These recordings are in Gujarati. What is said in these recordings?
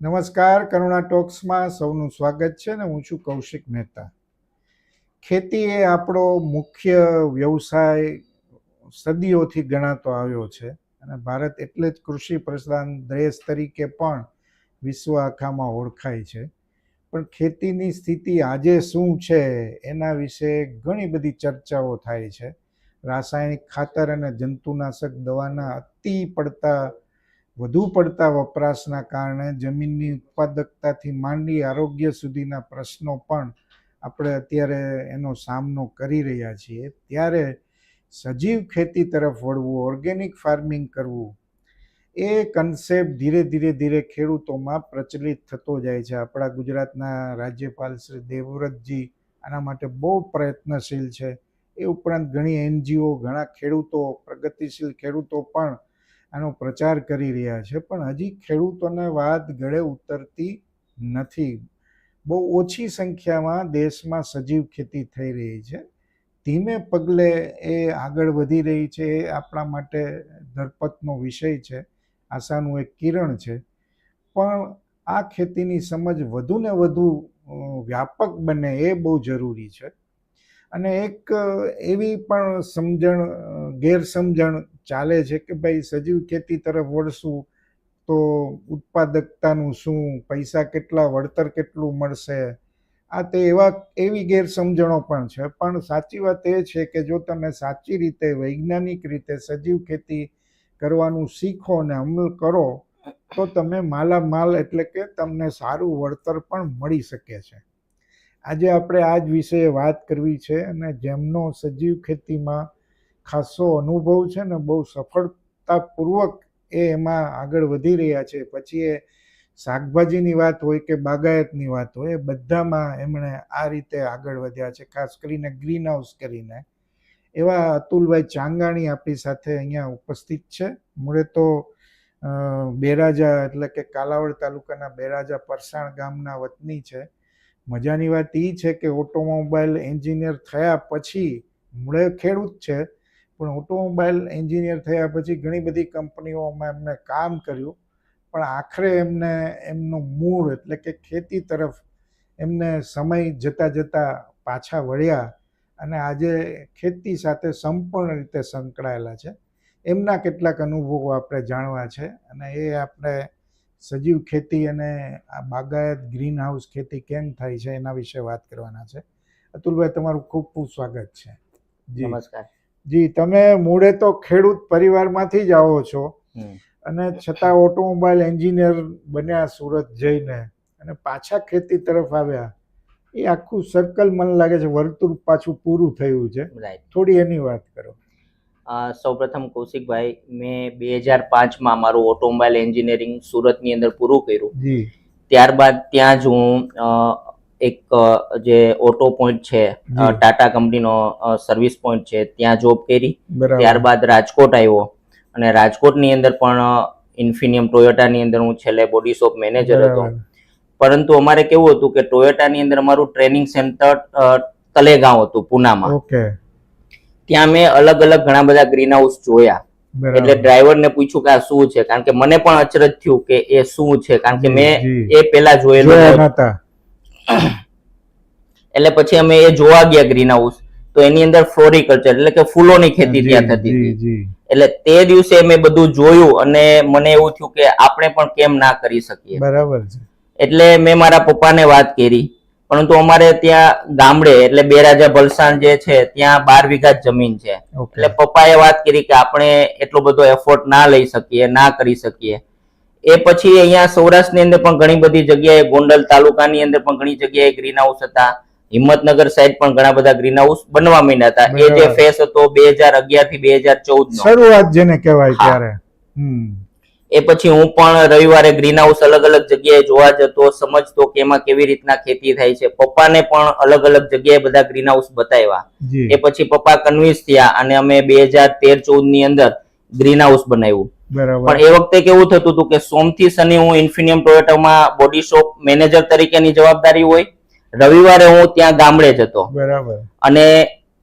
નમસ્કાર, કરુણા ટોક્સમાં સૌનું સ્વાગત છે ને હું છું કૌશિક મહેતા. ખેતી એ આપણો મુખ્ય વ્યવસાય સદીઓથી ગણાતો આવ્યો છે અને ભારત એટલે જ કૃષિ પ્રધાન દેશ તરીકે પણ વિશ્વ આખામાં ઓળખાય છે. પણ ખેતીની સ્થિતિ આજે શું છે એના વિશે ઘણી બધી ચર્ચાઓ થાય છે. રાસાયણિક ખાતર અને જંતુનાશક દવાના અતિ પડતા વધુ પડતા વપરાશના કારણે જમીનની ઉત્પાદકતાથી માંડી આરોગ્ય સુધીના પ્રશ્નો પણ આપણે અત્યારે એનો સામનો કરી રહ્યા છીએ. ત્યારે સજીવ ખેતી તરફ વળવું ઓર્ગેનિક ફાર્મિંગ કરવું, એ કન્સેપ્ટ ધીરે ધીરે ધીરે ખેડૂતોમાં પ્રચલિત થતો જાય છે. આપણા ગુજરાતના રાજ્યપાલ શ્રી દેવવ્રતજી આના માટે બહુ પ્રયત્નશીલ છે. એ ઉપરાંત ઘણી એનજીઓ ઘણા ખેડૂતો, પ્રગતિશીલ ખેડૂતો પણ આનો પ્રચાર કરી રહ્યા છે, પણ હજી ખેડૂતોને વાત ગળે ઉતરતી નથી. બહુ ઓછી સંખ્યામાં દેશમાં સજીવ ખેતી થઈ રહી છે. ધીમે પગલે એ આગળ વધી રહી છે, એ આપણા માટે ધરપતનો વિષય છે, આશાનું એક કિરણ છે. પણ આ ખેતીની સમજ વધુ ને વધુ વ્યાપક બને એ બહુ જરૂરી છે. અને એક એવી પણ સમજણ ગેરસમજણ ચાલે છે કે ભાઈ સજીવ ખેતી તરફ વળશું તો ઉત્પાદકતાનું શું, પૈસા કેટલા, વળતર કેટલું મળશે? આ તે એવા, એવી ગેરસમજણો પણ છે. પણ સાચી વાત એ છે કે જો તમે સાચી રીતે, વૈજ્ઞાનિક રીતે સજીવ ખેતી કરવાનું શીખો અને અમલ કરો, તો તમે માલામાલ એટલે કે તમને સારું વળતર પણ મળી શકે છે. આજે આપણે આ જ વિશે વાત કરવી છે અને જેમનો સજીવ ખેતીમાં ખાસો અનુભવ છે ને બહુ સફળતાપૂર્વક એ એમાં આગળ વધી રહ્યા છે. પછી એ શાકભાજીની વાત હોય કે બાગાયતની વાત હોય, એ બધામાં એમણે આ રીતે આગળ વધ્યા છે. ખાસ કરીને ગ્રીન હાઉસ કરીને. એવા અતુલભાઈ ચાંગાણી આપણી સાથે અહીંયા ઉપસ્થિત છે. મૂળે તો બેરાજા એટલે કે કાલાવડ તાલુકાના બેરાજા પરસાણ ગામના વતની છે. મજાની વાત એ છે કે ઓટોમોબાઈલ એન્જિનિયર થયા પછી મૂળે ખેડૂત છે. પણ ઓટોમોબાઈલ એન્જિનિયર થયા પછી ઘણી બધી કંપનીઓમાં એમને કામ કર્યું. પણ આખરે એમને, એમનું મૂળ એટલે કે ખેતી તરફ એમને સમય જતાં જતાં પાછા વળ્યા અને આજે ખેતી સાથે સંપૂર્ણ રીતે સંકળાયેલા છે. એમના કેટલાક અનુભવો આપણે જાણવા છે અને એ આપણે સજીવ ખેતી અને આ બાગાયત ગ્રીન હાઉસ ખેતી કેમ થાય છે એના વિશે વાત કરવાના છે. અતુલભાઈ, તમારું ખૂબ ખૂબ સ્વાગત છે. નમસ્કાર. જી તમે મૂળે તો ખેડૂત પરિવારમાંથી જ આવો છો. અને છતાં ઓટોમોબાઈલ એન્જિનિયર બન્યા સુરત જઈને અને પાછા ખેતી તરફ આવ્યા. એ આખું સર્કલ મને લાગે છે વર્તુળ પાછું પૂરું થયું છે. થોડી એની વાત કરો. સૌપ્રથમ કૌશિકભાઈ મેં બે હજાર પાંચમાં મારું ઓટોમોબાઈલ એન્જિનિયરિંગ સુરતની અંદર પૂરું કર્યું. જી. ત્યારબાદ ત્યાં જ હું એક જે ઓટો પોઈન્ટ છે. ટાટા કંપનીનો સર્વિસ પોઈન્ટ છે ત્યાં જોબ કરી. ત્યારબાદ રાજકોટ આવ્યો. અને રાજકોટની અંદર પણ ઇન્ફિનિયમ ટોયોટાની અંદર હું છેલ્લે બોડી શોપ મેનેજર હતો. પરંતુ અમારે કેવું હતું કે ટોયોટાની અંદર અમારું ટ્રેનિંગ સેન્ટર તલેગાંવ હતું પુનામાં. ત્યાં મેં અલગ અલગ ઘણા બધા ગ્રીન હાઉસ જોયા એટલે ડ્રાઈવરને પૂછ્યું કે આ શું છે? કારણ કે મને પણ અચરજ થયું કે એ શું છે? કારણ કે મેં એ પેલા જોયેલું એટલે પછી અમે એ જોવા ગયા ગ્રીન હાઉસ તો એની અંદર ફ્લોરિકલ્ચર એટલે કે ફૂલોની ખેતી ત્યાં થતી હતી. એટલે તે દિવસે મેં બધું જોયું અને મને એવું થયું કે આપણે પણ કેમ ના કરી શકીએ. બરાબર છે. એટલે મેં મારા પપ્પાને વાત કરી. પરંતુ અમારે ત્યાં ગામડે એટલે બેરાજા ભલસાણ જે છે ત્યાં બાર વીઘા જમીન છે. એટલે પપ્પાએ વાત કરી કે આપણે એટલો બધો એફોર્ટ ના લઈ શકીએ ના કરી શકીએ. એ પછી અહીંયા સૌરાષ્ટ્રની અંદર પણ ઘણી બધી જગ્યાએ ગોંડલ તાલુકાની અંદર પણ ઘણી જગ્યાએ ગ્રીન હાઉસ હતા. હિંમતનગર સાઈડ પણ ઘણા બધા ગ્રીન હાઉસ બનવા માંડ્યા હતા. એ જે ફેસ હતો બે હજાર અગિયારથી બે હજાર ચૌદ શરૂઆત જેને કહેવાય ત્યારે. એ પછી હું પણ રવિવારે ગ્રીન હાઉસ અલગ અલગ જગ્યાએ જોવા જતો સમજતો કે એમાં કેવી રીતના ખેતી થાય છે. પપ્પાને પણ અલગ અલગ જગ્યાએ બધા ગ્રીન હાઉસ બતાવ્યા એ પછી પપ્પા કન્વિન્સ થયા અને અમે બે હજાર તેર ચૌદની અંદર ગ્રીન હાઉસ બનાવ્યું. પણ એ વખતે કેવું થતું હતું કે સોમથી શનિ હું ઇન્ફિનિયમ ટોયોટામાં બોડી શોપ મેનેજર તરીકેની જવાબદારી હોય રવિવારે હું ત્યાં ગામડે જતો બરાબર. અને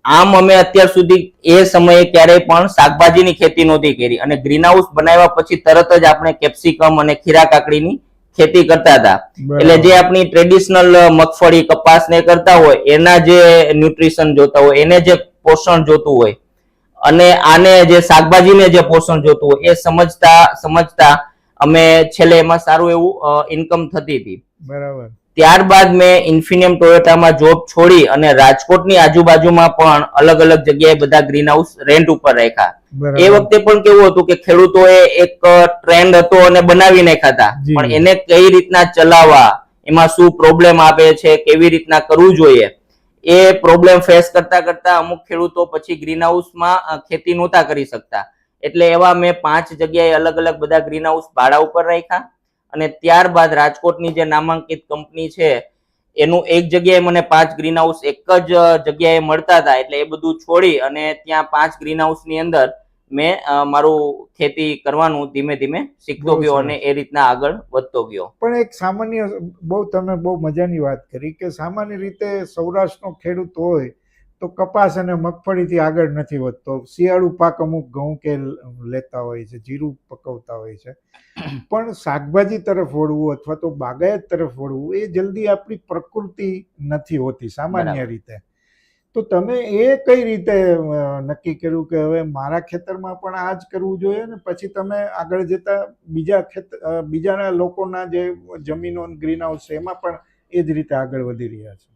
આમ અમે અત્યાર સુધી એ સમયે ક્યારેય પણ શાકભાજીની ખેતી નહોતી કરી. અને ગ્રીન હાઉસ બનાવ્યા પછી તરત જ આપણે કેપ્સિકમ અને ખીરા કાકડીની ખેતી કરતા હતા. એટલે જે આપણી ટ્રેડિશનલ મગફળી કપાસ ને કરતા હોય એના જે ન્યુટ્રિશન જોતા હોય એને જે પોષણ જોતું હોય અને આને જે શાકભાજીને જે પોષણ જોતું હોય એ સમજતા સમજતા અમે છેલ્લે એમાં સારું એવું ઇન્કમ થતી હતી. બરાબર. ત્યારબાદ મેં ઇન્ફિનિયમ ટોયોટામાં જોબ છોડી અને રાજકોટની આજુબાજુમાં પણ અલગ અલગ જગ્યાએ બધા ગ્રીન હાઉસ રેન્ટ ઉપર રાખ્યા. એ વખતે પણ કેવું હતું કે ખેડૂતોએ એક ટ્રેન્ડ હતો અને બનાવી નાખ્યા હતા. પણ એને કઈ રીતના ચલાવવા એમાં શું પ્રોબ્લેમ આવે છે કેવી રીતના કરવું જોઈએ એ પ્રોબ્લેમ ફેસ કરતા કરતા અમુક ખેડૂતો પછી ગ્રીન હાઉસમાં ખેતી નહોતા કરી શકતા. એટલે એવા મેં પાંચ જગ્યાએ અલગ અલગ બધા ગ્રીન હાઉસ ભાડા ઉપર રાખ્યા. અને ત્યારબાદ રાજકોટની જે નામાંકિત કંપની છે, એનું એક જગ્યાએ મને પાંચ ગ્રીન હાઉસ એક જ જગ્યાએ મળતા હતા. એટલે એ બધું છોડી અને ત્યાં પાંચ ગ્રીનની અંદર મેં મારું ખેતી કરવાનું ધીમે ધીમે શીખતો ગયો અને એ રીતના આગળ વધતો ગયો. પણ એક સામાન્ય બહુ તમે બહુ મજાની વાત કરી કે સામાન્ય રીતે સૌરાષ્ટ્રનો ખેડૂત હોય તો કપાસ અને મગફળીથી આગળ નથી વધતો. શિયાળુ પાક અમુક ઘઉં કે લેતા હોય છે જીરું પકવતા હોય છે. પણ શાકભાજી તરફ વળવું અથવા તો બાગાયત તરફ વળવું એ જલ્દી આપણી પ્રકૃતિ નથી હોતી સામાન્ય રીતે. તો તમે એ કઈ રીતે નક્કી કર્યું કે હવે મારા ખેતરમાં પણ આ જ કરવું જોઈએ ને પછી તમે આગળ જતા બીજા ખેતર બીજાના લોકોના જે જમીનો ગ્રીન હાઉસ છે એમાં પણ એ જ રીતે આગળ વધી રહ્યા છે?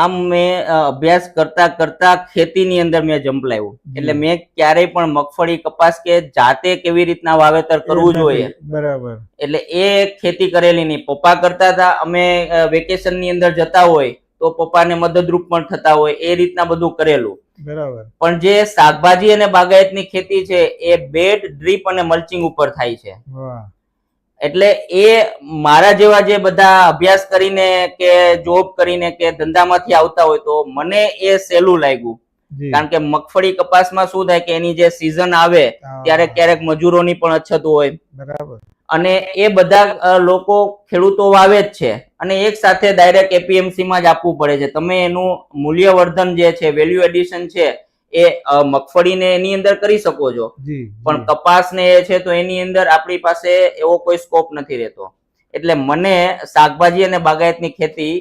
આમ મેં અભ્યાસ કરતા કરતા ખેતીની અંદર મેં જંપલાવ્યું એટલે મેં ક્યારેય પણ મગફળી કપાસ કે જાતે કેવી રીતના વાવેતર કરવું જોઈએ. બરાબર. એટલે એ ખેતી કરેલી નહીં. પપ્પા કરતા હતા અમે વેકેશનની અંદર જતા હોય તો પપ્પાને મદદરૂપ પણ થતા હોય એ રીતના બધું કરેલું. બરાબર. પણ જે શાકભાજી અને બાગાયતની ખેતી છે એ બેડ ડ્રીપ અને મલ્ચિંગ ઉપર થાય છે. એટલે એ મારા જેવા જે બધા અભ્યાસ કરીને કે જોબ કરીને કે ધંધામાંથી આવતા હોય તો મને એ સહેલું લાગ્યું. કારણ કે મગફળી કપાસમાં શું થાય કે એની જે સિઝન આવે ત્યારે ક્યારેક મજૂરોની પણ અછત હોય. બરાબર. અને એ બધા લોકો ખેડૂતો વાવે જ છે. અને એક સાથે ડાયરેક્ટ એપીએમસીમાં જ આપવું પડે છે. તમે એનું મૂલ્યવર્ધન જે છે વેલ્યુ એડિશન છે એ મગફળીને એની અંદર કરી શકો છો. પણ કપાસને એ છે તો એની અંદર આપણી પાસે એવો કોઈ સ્કોપ નથી રહેતો. એટલે મને શાકભાજી અને બાગાયતની ખેતી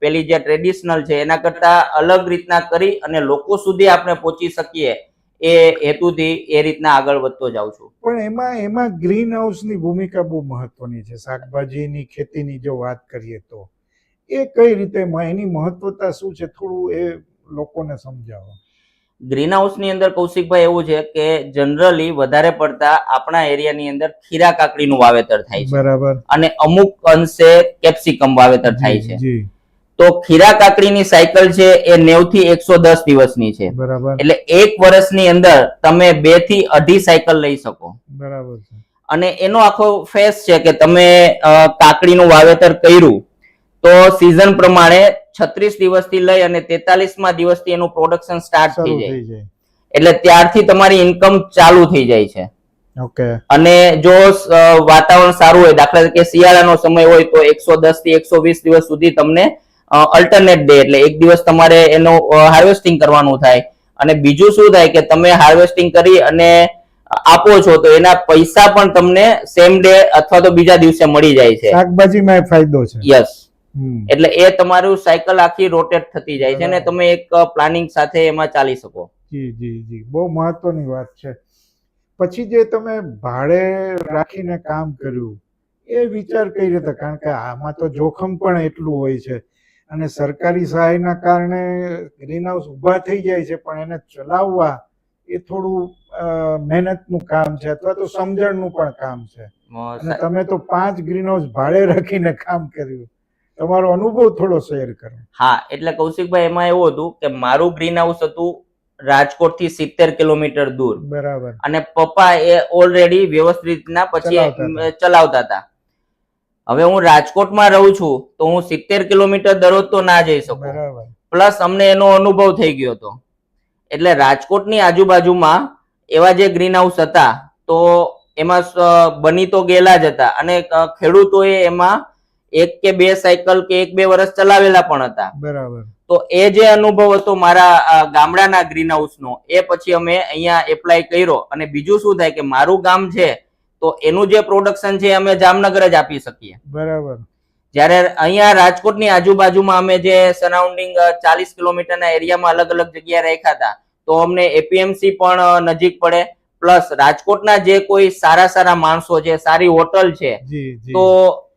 પેલી જે ટ્રેડિશનલ છે એના કરતા અલગ રીતના કરી અને લોકો સુધી આપણે પહોંચી શકીએ એ હેતુથી એ રીતના આગળ વધતો જાઉં છું. પણ એમાં એમાં ગ્રીન હાઉસની ભૂમિકા બહુ મહત્વની છે. શાકભાજીની ખેતીની જો વાત કરીએ તો એ કઈ રીતે એની મહત્વતા શું છે? થોડું એ લોકોને સમજાવો. ગ્રીનની અંદર કૌશિકભાઈ એવું છે કે જનરલી વધારે પડતા આપણા એરિયાની અંદર ખીરા કાકડીનું વાવેતર થાય છે. બરાબર. અને અમુક અંશે કેપ્સિકમ વાવેતર થાય છે. જી. તો ખીરા કાકડીની સાયકલ છે એ નેવથી એકસો દસ દિવસની છે. એટલે એક વર્ષની અંદર તમે બેથી અઢી સાયકલ લઈ શકો. બરાબર અને એનો આખો ફેસ છે કે તમે કાકડીનું વાવેતર કર્યું તો સિઝન પ્રમાણે છત્રીસ દિવસથી લઈ અને તેતાલીસમાં દિવસથી એનું પ્રોડક્શન સ્ટાર્ટ થઈ જાય. એટલે ત્યારથી તમારી ઇન્કમ ચાલુ થઈ જાય છે. અને જો વાતાવરણ સારું હોય દાખલા તરીકે શિયાળાનો સમય હોય તો એકસો દસથી એકસો વીસ દિવસ સુધી તમને અલ્ટરનેટ ડે એટલે એક દિવસ તમારે એનું હાર્વેસ્ટિંગ કરવાનું થાય. અને બીજું શું થાય કે તમે હાર્વેસ્ટિંગ કરી અને આપો છો તો એના પૈસા પણ તમને સેમ ડે અથવા તો બીજા દિવસે મળી જાય છે. શાકભાજીમાં ફાયદો છે. યસ એટલે એ તમારું સાયકલ આખી રોટેટ થતી જાય છે અને તમે એક પ્લાનિંગ સાથે એમાં ચાલી શકો. જી જી જી. બહુ મહત્વની વાત છે. પછી જે તમે ભાડે રાખીને કામ કર્યું એ વિચાર કઈ રીતે કારણ કે આમાં તો જોખમ પણ એટલું હોય છે. અને સરકારી સહાયના કારણે ગ્રીન હાઉસ ઊભા થઈ જાય છે પણ એને ચલાવવા એ થોડું મહેનતનું કામ છે અથવા તો સમજણનું પણ કામ છે. અને તમે તો પાંચ ગ્રીન હાઉસ ભાડે રાખીને કામ કર્યું. તમારો અનુભવ થોડો શેર કરો. હા એટલે કૌશિકભાઈ એમાં એવું હતું કે મારું ગ્રીન હાઉસ હતું રાજકોટથી સિત્તેર કિલોમીટર દૂર. બરાબર. અને પપ્પા એ ઓલરેડી વ્યવસ્થિત રીતના પછી ચલાવતા હતા. હવે હું રાજકોટમાં રહું છું તો હું સિત્તેર કિલોમીટર દરરોજ તો ના જઈ શકું. પ્લસ અમને એનો અનુભવ થઈ ગયો હતો. એટલે રાજકોટની આજુબાજુમાં એવા જે ગ્રીન હાઉસ હતા તો એમાં બની તો ગયેલા જ હતા. અને ખેડૂતોએ એમાં એક કે બે સાયકલ કે એક બે વર્ષ ચલાવેલા પણ હતા. બરાબર. તો એ જે અનુભવ હતો મારા ગામડાના ગ્રીન હાઉસનો એ પછી અમે અહીંયા એપ્લાય કર્યો. અને બીજું શું થાય કે મારું ગામ છે તો એનું જે પ્રોડક્શન છે અમે જામનગર જ આપી શકીએ. બરાબર. જ્યારે અહીંયા રાજકોટની આજુબાજુમાં અમે જે સરાઉન્ડિંગ ચાલીસ કિલોમીટરના એરિયામાં અલગ અલગ જગ્યાએ રાખ્યા હતા તો અમને એપીએમસી પણ નજીક પડે. પ્લસ રાજકોટના જે કોઈ સારા સારા માણસો છે સારી હોટલ છે તો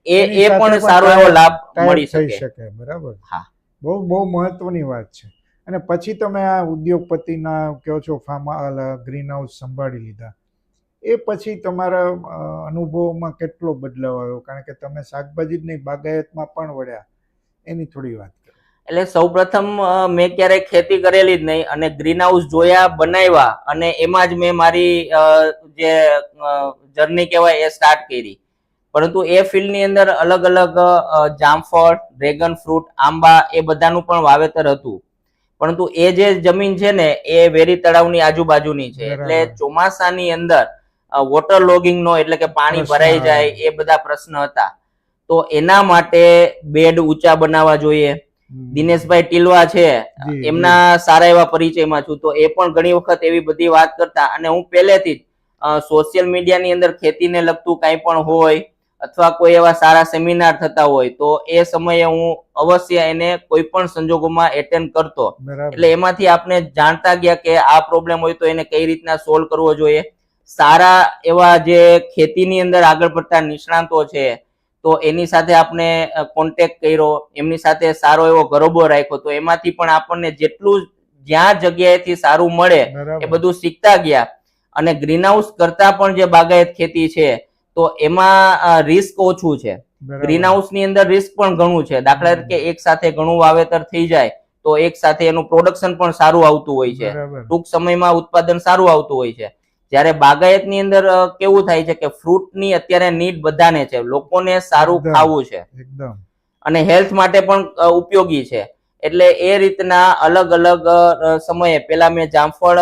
એ એ પણ સારો એવો લાભ મળી શકે. શકે બરાબર. હા. બહુ બહુ મહત્વની વાત છે. અને પછી તમે આ ઉદ્યોગપતિના કહો છો ફાર્મ ગ્રીન હાઉસ સંભાળી લીધા. એ પછી તમારા અનુભવમાં કેટલો બદલાવ આવ્યો? કારણ કે તમે શાકભાજી જ નહીં બાગાયતમાં પણ વળ્યા. એની થોડી વાત કરો. એટલે સૌપ્રથમ મેં ક્યારેય ખેતી કરેલી જ નહીં અને ગ્રીન હાઉસ જોયા બનાવ્યા અને એમાં જ મેં મારી જે જર્ની કહેવાય એ સ્ટાર્ટ કરી. પરંતુ એ ફિલ્ડની અંદર અલગ અલગ જામફળ ડ્રેગન ફ્રૂટ આંબા એ બધાનું પણ વાવેતર હતું. પરંતુ એ જે જમીન છે ને એ વેરી તળાવની આજુબાજુની છે. એટલે ચોમાસાની અંદર વોટર લોગિંગ નો એટલે કે પાણી ભરાઈ જાય એ બધા પ્રશ્ન હતા. તો એના માટે બેડ ઊંચા બનાવવા જોઈએ. દિનેશભાઈ ટીલવા છે. એમના સારા એવા પરિચયમાં છું. તો એ પણ ઘણી વખત એવી બધી વાત કરતા. અને હું પહેલેથી જ સોશિયલ મીડિયાની અંદર ખેતીને લગતું કાંઈ પણ હોય અથવા કોઈ એવા સારા સેમિનાર થતા હોય તો એ સમયે હું અવશ્ય એને કોઈ પણ સંજોગોમાં એટેન્ડ કરતો. એટલે એમાંથી આપણે જાણતા ગયા કે આ પ્રોબ્લેમ હોય તો એને કઈ રીતના સોલ્વ કરવો જોઈએ. સારા એવા જે ખેતીની અંદર આગળ પડતા નિષ્ણાંતો છે તો એની સાથે આપણે કોન્ટેક્ટ કર્યો એમની સાથે સારો એવો ગરોબો રાખ્યો તો એમાંથી પણ આપણને જેટલું જ્યાં જગ્યાએથી સારું મળે એ બધું શીખતા ગયા. અને ગ્રીન હાઉસ કરતા પણ જે બાગાયત ખેતી છે તો એમાં રિસ્ક ઓછું છે. ગ્રીન હાઉસની અંદર રિસ્ક પણ ઘણું છે. દાખલા તરીકે એક સાથે ઘણું વાવેતર થઈ જાય તો એક સાથે એનું પ્રોડક્શન પણ સારું આવતું હોય છે. ટૂંક સમયમાં ઉત્પાદન સારું આવતું હોય છે. જ્યારે બાગાયતની અંદર કેવું થાય છે કે ફ્રૂટની અત્યારે નીડ બધાને છે લોકોને સારું. ખાવું છે. અને હેલ્થ માટે પણ ઉપયોગી છે. એટલે એ રીતના અલગ અલગ સમયે પેલા મેં જામફળ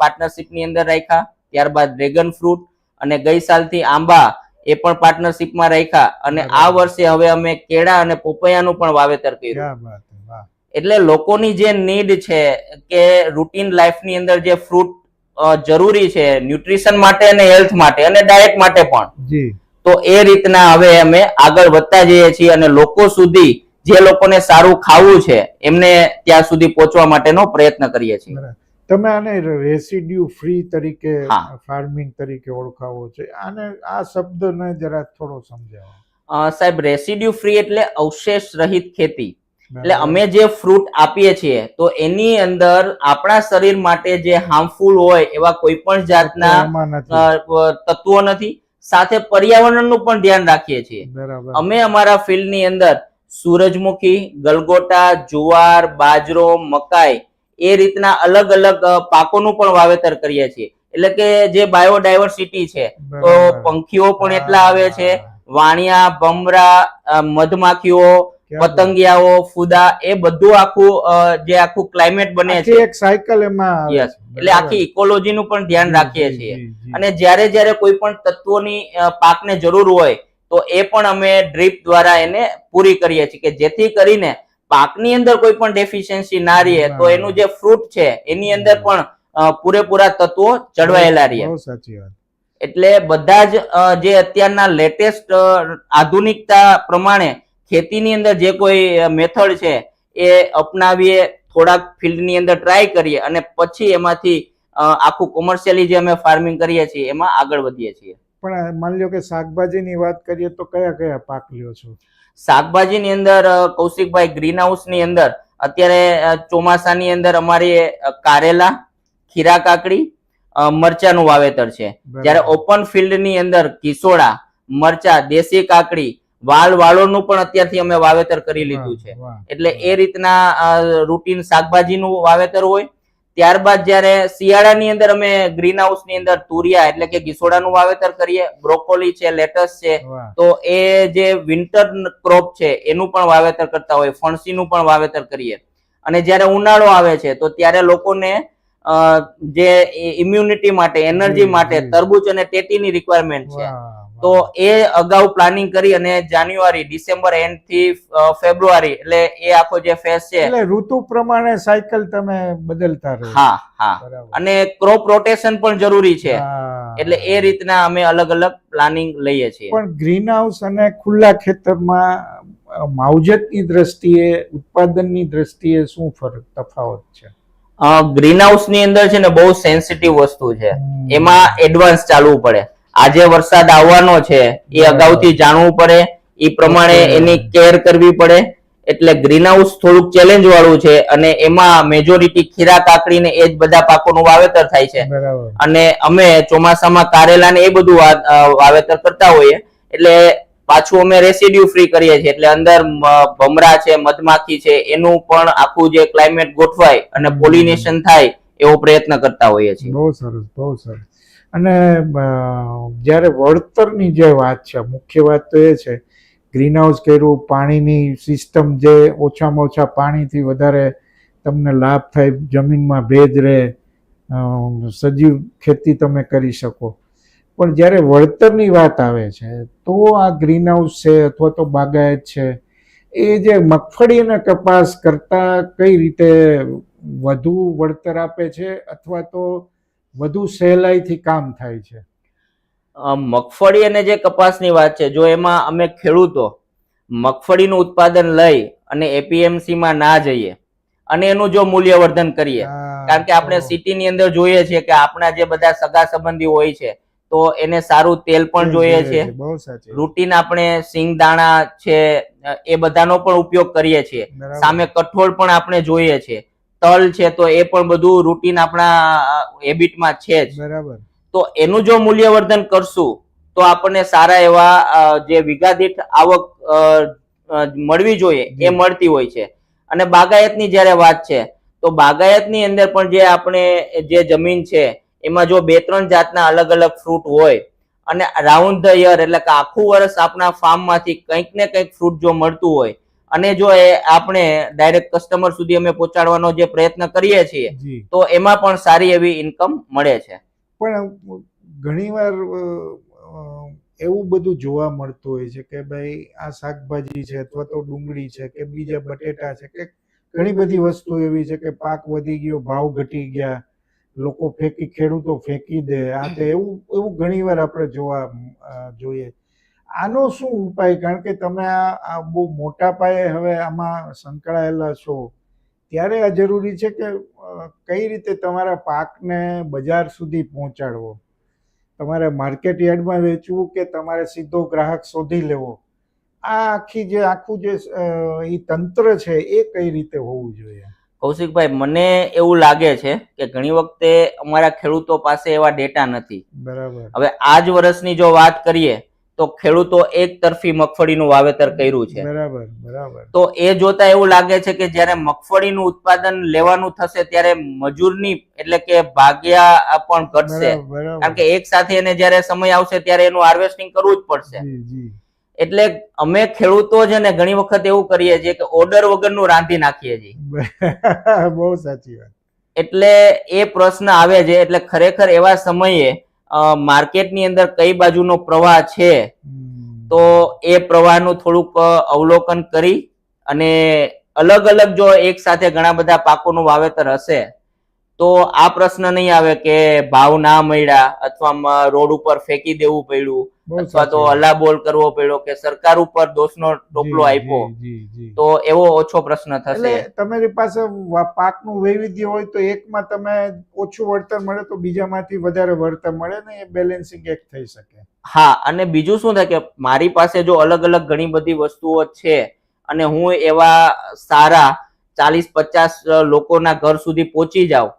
પાર્ટનરશિપની અંદર રાખ્યા ત્યારબાદ ડ્રેગન ફ્રૂટ અને ગઈ સાલથી આંબા એ પણ પાર્ટનરશિપમાં રાખ્યા. અને આ વર્ષે હવે અમે કેળા અને પોપૈયાનું પણ વાવેતર કર્યું. એટલે લોકોની જે નીડ છે કે રૂટીન લાઈફની અંદર જે ફ્રૂટ જરૂરી છે ન્યુટ્રિશન માટે અને હેલ્થ માટે અને ડાયટ માટે પણ. તો એ રીતના હવે અમે આગળ વધતા જઈએ છીએ અને લોકો સુધી જે લોકોને સારું ખાવું છે એમને ત્યાં સુધી પહોંચવા માટેનો પ્રયત્ન કરીએ છીએ. તમે આને રેસિડ્યુ ફ્રી તરીકે. ફાર્મિંગ તરીકે ઓળખાવો છે. આને આ શબ્દને જરા થોડો સમજાવો. સાહેબ રેસિડ્યુ ફ્રી એટલે અવશેષ રહિત ખેતી. એટલે અમે જે ફ્રૂટ આપીએ છીએ તો એની અંદર આપણા શરીર માટે જે હાર્મફુલ હોય એવા કોઈ પણ જાતના તત્વો નથી. સાથે પર્યાવરણનું પણ ધ્યાન રાખીએ છીએ. અમે અમારા ફિલ્ડની અંદર સૂરજમુખી ગલગોટા જુવાર બાજરો મકાઈ એ રીતના અલગ અલગ પાકોનું પણ વાવેતર કરીએ છીએ. એટલે કે જે બાયોડાયવર્સિટી છે તો પંખીઓ પણ એટલા આવે છે. વાણિયા ભમરા મધમાખીઓ. પતંગિયાઓ ફુદા એ બધું આખું જે આખું ક્લાઇમેટ બને છે. એક સાયકલ એમાં યસ એટલે આખી ઇકોલોજી નું પણ ધ્યાન રાખીએ છીએ. અને જ્યારે જ્યારે કોઈ પણ તત્વોની પાકને જરૂર હોય તો એ પણ અમે ડ્રીપ દ્વારા એને પૂરી કરીએ છીએ કે જેથી કરીને પાકની અંદર કોઈ પણ ડેફિશિયન્સી ના રહે તો એનું જે ફ્રૂટ છે એની અંદર પણ પૂરેપૂરા તત્વો ચડવાયેલા રહે. સાચી વાત. એટલે બધા જ જે અત્યારના લેટેસ્ટ આધુનિકતા પ્રમાણે ખેતીની અંદર જે કોઈ મેથડ છે એ અપનાવીએ થોડાક ફિલ્ડની અંદર ટ્રાય કરીએ અને પછી એમાંથી આખું કોમર્શિયલી જે અમે ફાર્મિંગ કરીએ છીએ એમાં આગળ વધીએ છીએ. પણ માની લો કે શાકભાજીની વાત કરીએ તો કયા કયા પાક લ્યો છો? શાકભાજીની અંદર કૌશિકભાઈ ગ્રીન હાઉસની અંદર અત્યારે ચોમાસાની અંદર અમારી કારેલા ખીરા કાકડી મરચાનું વાવેતર છે. જ્યારે ઓપન ફિલ્ડની અંદર કિસોડા મરચા દેશી કાકડી વાલ વાળોનું પણ અત્યારથી અમે વાવેતર કરી લીધું છે. એટલે એ રીતના રૂટીન શાકભાજીનું વાવેતર હોય. ત્યારબાદ જ્યારે શિયાળાની અંદર અમે ગ્રીન હાઉસની અંદર તુરિયા એટલે કે કિસોડાનું વાવેતર કરીએ બ્રોકોલી છે લેટસ છે તો એ જે વિન્ટર ક્રોપ છે એનું પણ વાવેતર કરતા હોય ફણસીનું પણ વાવેતર કરીએ. અને જ્યારે ઉનાળો આવે છે તો ત્યારે લોકોને જે ઇમ્યુનિટી માટે એનર્જી માટે તરબૂચ અને ટેટીની રિક્વાયરમેન્ટ છે. તો એ અગાઉ પ્લાનિંગ કરી અને જાન્યુઆરી ડિસેમ્બર એન્ડથી ફેબ્રુઆરી એટલે એ આખો જે ફેઝ છે. એટલે ઋતુ પ્રમાણે સાયકલ તમે બદલતા રહો. હા હા. અને ક્રોપ રોટેશન પણ જરૂરી છે. એટલે એ રીતના અમે અલગ અલગ પ્લાનિંગ લઈએ છીએ. પણ ગ્રીન હાઉસ અને ખુલ્લા ખેતરમાં માવજતની દ્રષ્ટિએ ઉત્પાદનની દ્રષ્ટિએ શું ફરક તફાવત છે? ગ્રીન હાઉસની અંદર છે ને બહુ સેન્સિટિવ વસ્તુ છે. એમાં એડવાન્સ ચાલવું પડે. આજે વરસાદ આવવાનો છે એ. અગાઉથી જાણવું પડે. એ પ્રમાણે એની કેર કરવી પડે. એટલે ગ્રીન હાઉસ થોડુંક ચેલેન્જ વાળું છે અને એમાં મેજોરિટી ખીરા કાકડી ને એ જ બધા પાકોનું વાવેતર થાય છે. અને અમે ચોમાસામાં કારેલા ને એ બધું વાવેતર કરતા હોઈએ. એટલે પાછું અમે રેસિડ્યુ ફ્રી કરીએ છીએ. એટલે અંદર ભમરા છે મધમાખી છે એનું પણ આખું જે ક્લાઇમેટ ગોઠવાય અને પોલિનેશન થાય એવો પ્રયત્ન કરતા હોઈએ છીએ. બહુ સરસ બહુ સરસ. અને જ્યારે વળતરની જે વાત છે, મુખ્ય વાત તો એ છે ગ્રીન હાઉસ કર્યું, પાણીની સિસ્ટમ જે ઓછામાં ઓછા પાણીથી વધારે તમને લાભ થાય, જમીનમાં ભેજ રહે સજીવ ખેતી તમે કરી શકો. પણ જ્યારે વળતરની વાત આવે છે, તો આ ગ્રીન હાઉસ છે અથવા તો બાગાયત છે, એ જે મગફળી અને કપાસ કરતા કઈ રીતે વધુ વળતર આપે છે અથવા તો વધુ સહેલાઈથી કામ થાય છે? મગફળી અને જે કપાસની વાત છે જો એમાં અમે ખેડૂતો મગફળીનું ઉત્પાદન લઈ અને એપીએમસીમાં ના જઈએ અને એનું જો મૂલ્યવર્ધન કરીએ કારણ કે આપણે સિટીની અંદર જોઈએ છીએ કે આપણા જે બધા સગા સંબંધી હોય છે તો એને સારું તેલ પણ જોઈએ છે. રૂટીન આપણે સિંગદાણા છે એ બધાનો પણ ઉપયોગ કરીએ છીએ. સામે કઠોળ પણ આપણે જોઈએ છે તલ છે તો એ પણ બધું રૂટીન આપણા હેબિટમાં છે જ. બરાબર. તો એનું જો મૂલ્યવર્ધન કરશું તો આપણને સારા એવા જે વીઘા દીઠ આવક મળવી જોઈએ એ મળતી હોય છે. અને બાગાયતની જ્યારે વાત છે તો બાગાયતની અંદર પણ જે આપણે જે જમીન છે એમાં જો બે ત્રણ જાતના અલગ અલગ ફ્રૂટ હોય અને રાઉન્ડ ધ યર એટલે કે આખું વર્ષ આપણા ફાર્મમાંથી કંઈક ને કંઈક ફ્રૂટ જો મળતું હોય અને જો એ આપણે ડાયરેક્ટ કસ્ટમર સુધી અમે પહોંચાડવાનો જે પ્રયત્ન કરીએ છીએ તો એમાં પણ સારી એવી ઇન્કમ મળે છે. પણ ઘણીવાર એવું બધું જોવા મળતું હોય છે કે ભાઈ આ શાકભાજી છે અથવા તો ડુંગળી છે કે બીજા બટેટા છે કે ઘણી બધી વસ્તુ એવી છે કે પાક વધી ગયો ભાવ ઘટી ગયા લોકો ફેંકી ખેડૂતો ફેંકી દે આ તે એવું એવું ઘણીવાર આપણે જોવા જોઈએ. આનો શું ઉપાય? કારણ કે તમે આ બહુ મોટા પાયે હવે આમાં સંકળાયેલા છો. ત્યારે આ જરૂરી છે કે કઈ રીતે તમારા પાકને બજાર સુધી પહોંચાડવો? તમારે માર્કેટ યાર્ડમાં વેચવું કે તમારે સીધો ગ્રાહક શોધી લેવો? આ આખી જે આખું જે એ તંત્ર છે એ કઈ રીતે હોવું જોઈએ? કૌશિકભાઈ મને એવું લાગે છે કે ઘણી વખતે અમારા ખેડૂતો પાસે એવા ડેટા નથી. બરાબર. હવે આ જ વર્ષની જો વાત કરીએ તો ખેડૂતો એક તરફી મગફળીનું વાવેતર કર્યું છે. બરાબર બરાબર. તો એ જોતા એવું લાગે છે કે જ્યારે મગફળીનું ઉત્પાદન લેવાનું થશે ત્યારે મજૂરની એટલે કે ભાગ્યા પણ ઘટશે. કારણ કે એક સાથે એને જ્યારે સમય આવશે ત્યારે એનું હાર્વેસ્ટિંગ કરવું જ પડશે. જી જી. એટલે અમે ખેડૂતો છે ને ઘણી વખત એવું કરીએ છીએ કે ઓર્ડર વગરનું રાંધી નાખીએ છીએ. બહુ સાચી વાત. એટલે એ પ્રશ્ન આવે છે એટલે ખરેખર એવા સમયે માર્કેટની અંદર કઈ બાજુનો પ્રવાહ છે તો એ પ્રવાહનું થોડુંક અવલોકન કરી અને અલગ અલગ જો એક સાથે ઘણા બધા પાકોનું વાવેતર હશે તો આ પ્રશ્ન નહીં આવે કે ભાવ ના મળ્યા અથવા રોડ ઉપર ફેંકી દેવું પડ્યું અથવા તો હલ્લા બોલ કરવો પડ્યો કે સરકાર ઉપર દોષનો ટોપલો આપ્યો. તો એવો ઓછો પ્રશ્ન થશે. તમારી પાસે પાકનું વૈવિધ્ય હોય તો એકમાં તમે ઓછું વળતર મળે તો બીજામાંથી વધારે વળતર મળે ને એ બેલેન્સિંગ એક થઈ શકે. હા અને બીજું શું થાય કે મારી પાસે જો અલગ અલગ ઘણી બધી વસ્તુઓ છે અને હું એવા સારા ચાલીસ પચાસ લોકોના ઘર સુધી પહોંચી જાઉં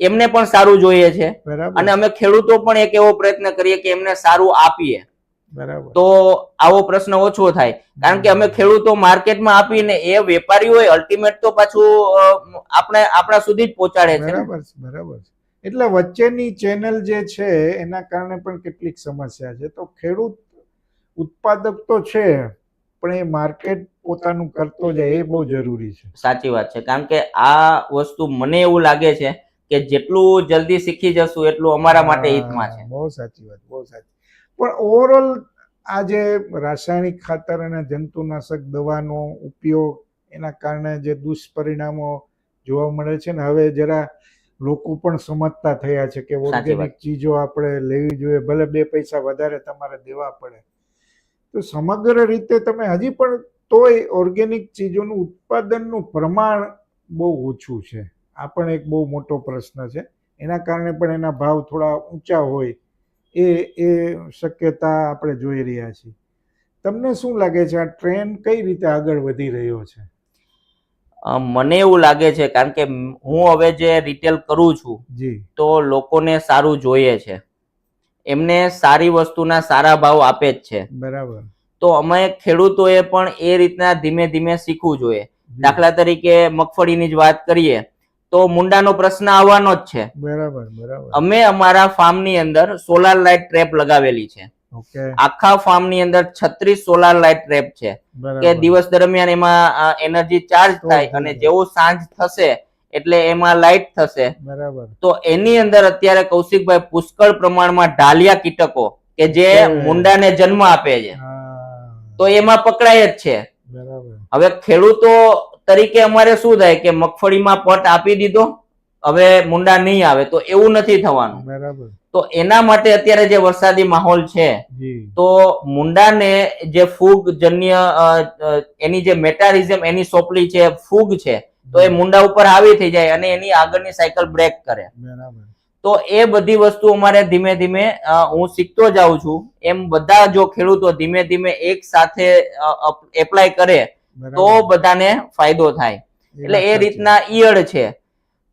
એમને પણ સારું જોઈએ છે. અને અમે ખેડૂતો પણ એક એવો પ્રયત્ન કરીએ કે એમને સારું આપીએ. તો આવો પ્રશ્ન ઓછો થાય. કારણ કે અમે ખેડૂતો માર્કેટમાં આપીને એ વેપારીઓ અલ્ટિમેટ તો પાછું આપણે આપણા સુધી જ પહોંચાડે છે બરાબર બરાબર એટલે વચ્ચેની ચેનલ જે છે એના કારણે પણ કેટલીક સમસ્યા છે. તો ખેડૂત ઉત્પાદક તો છે પણ એ માર્કેટ પોતાનું કરતો જાય એ બહુ જરૂરી છે. સાચી વાત છે. કારણ કે આ વસ્તુ મને એવું લાગે છે કે જેટલું જલ્દી શીખી જશું એટલું અમારા માટે હિતમાં છે. બહુ સાચી વાત બહુ સાચી. પણ ઓવરઓલ આ જે રાસાયણિક ખાતર અને જંતુનાશક દવાનો ઉપયોગ એના કારણે જે દુષ્પરિણામો જોવા મળે છે ને હવે જરા લોકો પણ સમજતા થયા છે કે ઓર્ગેનિક ચીજો આપણે લેવી જોઈએ ભલે બે પૈસા વધારે તમારે દેવા પડે. તો સમગ્ર રીતે તમે હજી પણ તોય ઓર્ગેનિક ચીજોનું ઉત્પાદનનું પ્રમાણ બહુ ઓછું છે. આ પણ એક બહુ મોટો પ્રશ્ન છે. એના કારણે પણ એના ભાવ થોડા ઊંચા હોય એ એ શક્યતા આપણે જોઈ રહ્યા છીએ. તમને શું લાગે છે આ ટ્રેન્ડ કઈ રીતે આગળ વધી રહ્યો છે? મને એવું લાગે છે કારણ કે હું હવે જે રિટેલ કરું છું જી. તો લોકોને સારું જોઈએ છે. એમને સારી વસ્તુના સારા ભાવ આપે જ છે. બરાબર. તો અમે ખેડૂતોએ પણ એ રીતના ધીમે ધીમે શીખવું જોઈએ. દાખલા તરીકે મગફળીની જ વાત કરીએ તો મુંડાનો પ્રશ્ન આવવાનો જ છે. બરાબર બરાબર. અમે અમારા ફાર્મની અંદર સોલાર લાઇટ ટ્રેપ લગાવેલી છે. આખા ફાર્મની અંદર છત્રીસ સોલાર લાઇટ ટ્રેપ છે. કે દિવસ દરમિયાન એમાં એનર્જી ચાર્જ થાય અને જેવો સાંજ થશે એટલે એમાં લાઇટ થશે. બરાબર. તો એની અંદર અત્યારે કૌશિકભાઈ પુષ્કળ પ્રમાણમાં ઢાલિયા કીટકો કે જે. મુંડાને જન્મ આપે છે. તો એમાં પકડાય જ છે. બરાબર. હવે ખેડૂતો તરીકે અમારે શું થાય કે મગફળીમાં પટ આપી દીધો હવે મુંડા નહીં આવે તો એવું નથી થવાનું. બરાબર. તો એના માટે અત્યારે જે વરસાદી માહોલ છે તો મુંડાને જે ફૂગ જન્ય એની જે મેટારિઝમ એની સોપલી છે ફૂગ છે તો એ મુંડા ઉપર હાવી થઈ જાય અને એની આગળની સાયકલ બ્રેક કરે. બરાબર. તો એ બધી વસ્તુ અમારે ધીમે ધીમે હું શીખતો જાઉં છું. એમ બધા જો ખેડૂતો ધીમે ધીમે એક સાથે એપ્લાય કરે તો બધાને ફાયદો થાય. એટલે એ રીતના ઈયળ છે.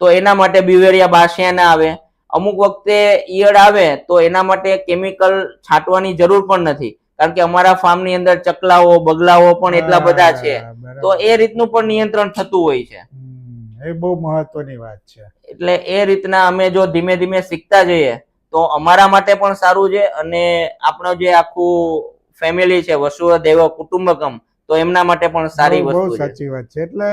તો એના માટે બિવેરિયા બાસિયા ના આવે. અમુક વખતે ઈયળ આવે તો એના માટે કેમિકલ છાંટવાની જરૂર પણ નથી. કારણ કે અમારા ફાર્મની અંદર ચકલાઓ બગલાઓ પણ એટલા બધા છે. તો એ રીતનું પણ નિયંત્રણ થતું હોય છે. એ બહુ મહત્વની વાત છે. એટલે એ રીતના અમે જો ધીમે ધીમે શીખતા જઈએ તો અમારા માટે પણ સારું છે અને આપણો જે આખું ફેમિલી છે વસુ દેવ કુટુંબકમ તો એમના માટે પણ સારી બહુ વસ્તુ સાચી વાત છે. એટલે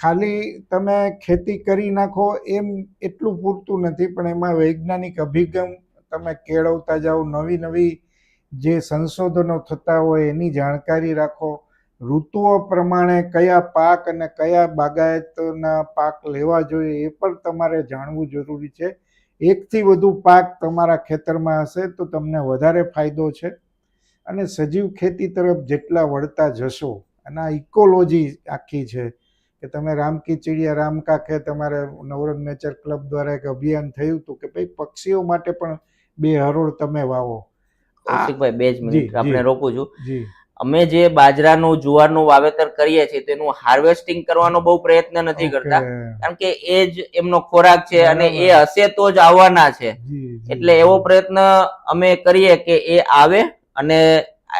ખાલી તમે ખેતી કરી નાખો એમ એટલું પૂરતું નથી પણ એમાં વૈજ્ઞાનિક અભિગમ તમે કેળવતા જાઓ નવી નવી જે સંશોધનો થતા હોય એની જાણકારી રાખો. ઋતુઓ પ્રમાણે કયા પાક અને કયા બાગાયતના પાક લેવા જોઈએ એ પણ તમારે જાણવું જરૂરી છે. એકથી વધુ પાક તમારા ખેતરમાં હશે તો તમને વધારે ફાયદો છે. અને સજીવ ખેતી તરફ જેટલા વળતા જશો અને આ ઇકોલોજી આખી છે કે તમે રામકી ચીડિયા રામ કાકે તમારે નવરંગ નેચર ક્લબ દ્વારા એક અભિયાન થયું હતું કે ભાઈ પક્ષીઓ માટે પણ બે હરોળ તમે વાવો. કૌશિકભાઈ બે જ મિનિટ આપણે. રોકું છું. અમે જે બાજરાનું જુવારનું વાવેતર કરીએ છીએ તેનું હાર્વેસ્ટિંગ કરવાનો બહુ પ્રયત્ન નથી કરતા. કારણ કે એ જ એમનો ખોરાક છે અને એ હશે તો જ આવવાના છે. એટલે એવો પ્રયત્ન અમે કરીએ કે એ આવે અને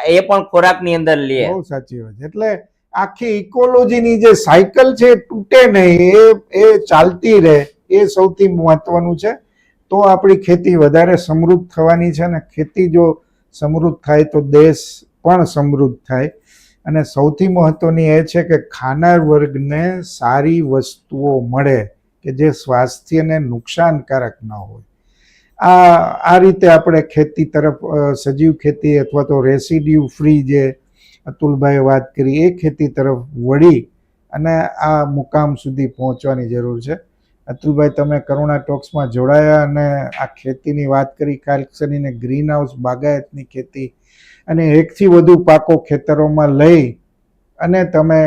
એ પણ ખોરાકની અંદર લે. બહુ સાચી વાત એટલે આખી ઇકોલોજીની જે સાયકલ છે તૂટે નહીં, એ એ ચાલતી રહે, એ સૌથી મહત્વનું છે. તો આપણી ખેતી વધારે સમૃદ્ધ થવાની છે અને ખેતી જો સમૃદ્ધ થાય તો દેશ પણ સમૃદ્ધ થાય. અને સૌથી મહત્વની એ છે કે ખાનાર વર્ગને સારી વસ્તુઓ મળે કે જે સ્વાસ્થ્યને નુકસાનકારક ન હોય. આ આ રીતે આપણે ખેતી તરફ સજીવ ખેતી અથવા તો રેસિડ્યુ ફ્રી જે અતુલભાઈએ વાત કરી, એ ખેતી તરફ વળી અને આ મુકામ સુધી પહોંચવાની જરૂર છે. અતુલભાઈ, તમે કરુણા ટોક્સમાં જોડાયા અને આ ખેતીની વાત કરી કરીને ગ્રીન હાઉસ બાગાયતની ખેતી અને એકથી વધુ પાકો ખેતરોમાં લઈ અને તમે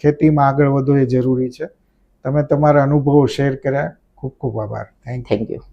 ખેતીમાં આગળ વધો એ જરૂરી છે. તમે તમારા અનુભવો શેર કર્યા. ખૂબ ખૂબ આભાર. Thank you